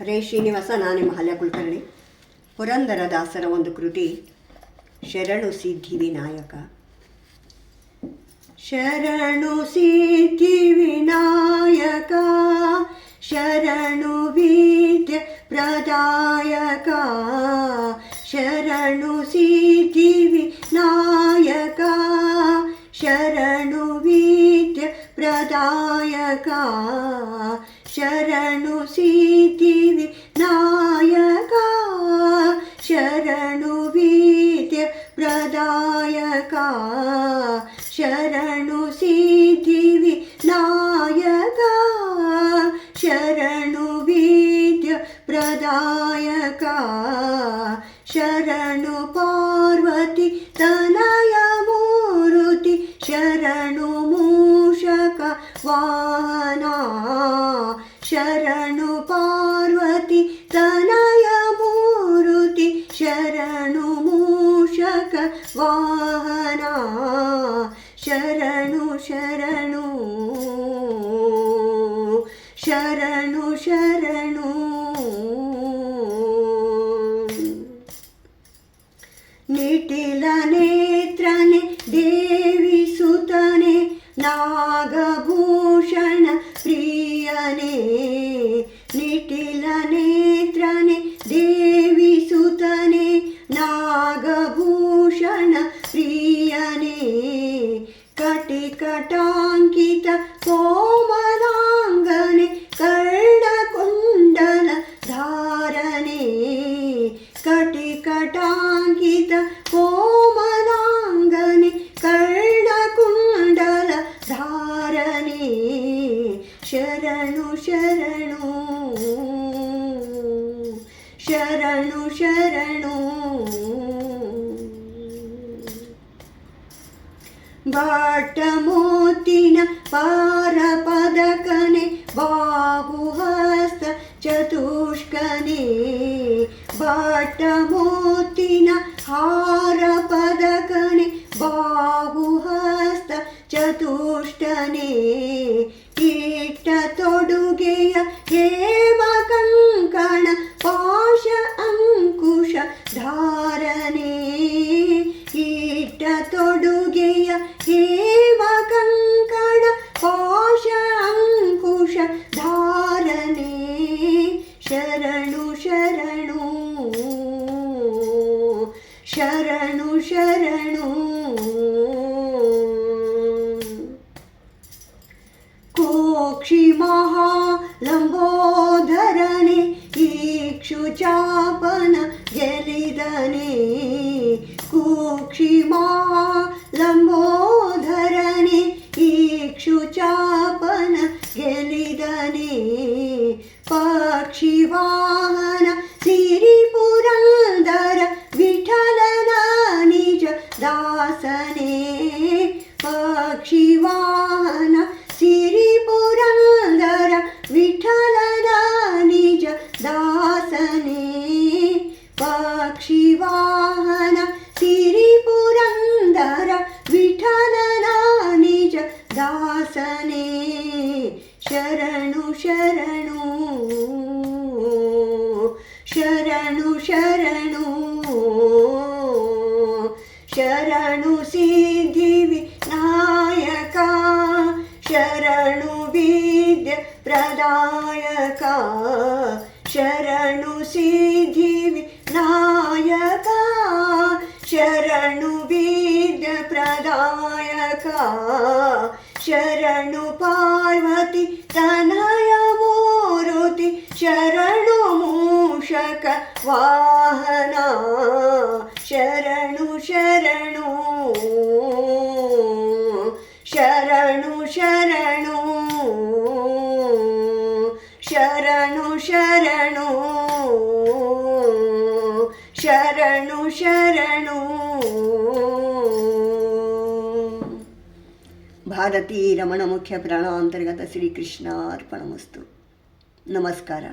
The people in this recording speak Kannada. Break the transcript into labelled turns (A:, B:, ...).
A: ಹರೇ ಶ್ರೀನಿವಾಸ ನಾನೇ ನಿಮ್ಮ ಹಲ್ಯ ಕುಲಕರ್ಣಿ ಪುರಂದರದಾಸರ ಒಂದು ಕೃತಿ, ಶರಣು ಸಿದ್ಧಿ ವಿನಾಯಕ. ಶರಣು ಸಿದ್ಧಿ ವಿನಾಯಕ, ಶರಣು ವಿದ್ಯ ಪ್ರದಾಯಕ. ಶರಣು ಸಿದ್ಧಿ नायका, शरणु सीति नायका, शरणु वीत्य प्रदायका, शरणु सीति नायका, शरणु वीत्य प्रदायका, शरणु पार्वती, तनय मूरुति, शरणु ಶರಣು ಶರಣು. ನಿಟಿಲ ನೇತ್ರನೆ ಸುತನೆ ನಾಗಭೂಷಣ ಪ್ರಿಯನೆ. ನಿಟಿಲ ನೇತ್ರನೆ ಸುತನೆ ನಾಗಭೂಷಣ ಪ್ರಿಯನೇ. ಕಟಿಕಟಾಂಕಿತ ಶರಣು ಶರಣು. ಶರಣು ಶರಣು. ಬಾಟ ಮೋತಿನ ಪಾರ ಪದಕನೆ ಬಾಹುಹಸ್ತ ಚತುಷ್ಕನೆ. ಬಾಟ ಮೋತಿನ ಹಾರ ಪದಕನೆ ಬಾಹುಹಸ್ತ ಚತುಷ್ಟನೆ ಶರಣು ಶರಣು. ವಾಹನ ಸಿರಿ ಪುರಂದರ ವಿಠಲನ ನಿಜ ದಾಸನೇ. ಶರಣು ಶರಣು ಶರಣು ಶರಣು ಶರಣು ಸಿದ್ಧಿ ವಿನಾಯಕ, ಶರಣು ವಿದ್ಯ ಪ್ರದಾಯಕ, ಶರಣು ಸಿದ್ಧಿ ವಿನಾಯಕ ಶರಣು ಬೀದ ಪ್ರದಾಯಕ. ಶರಣು ಪಾರ್ವತಿ ತನಯ ಮೂರುತಿ, ಶರಣು ಮೂಷಕ ವಾಹನ. ಶರಣು ಶರಣು. ಶರಣು ಶರಣು. ಶರಣು ಶರಣು. ಶರಣು, ಶರಣ. భారతీ రమణ ముఖ్య ప్రాణాంతర్గత శ్రీకృష్ణ అర్పణమస్తు నమస్కార.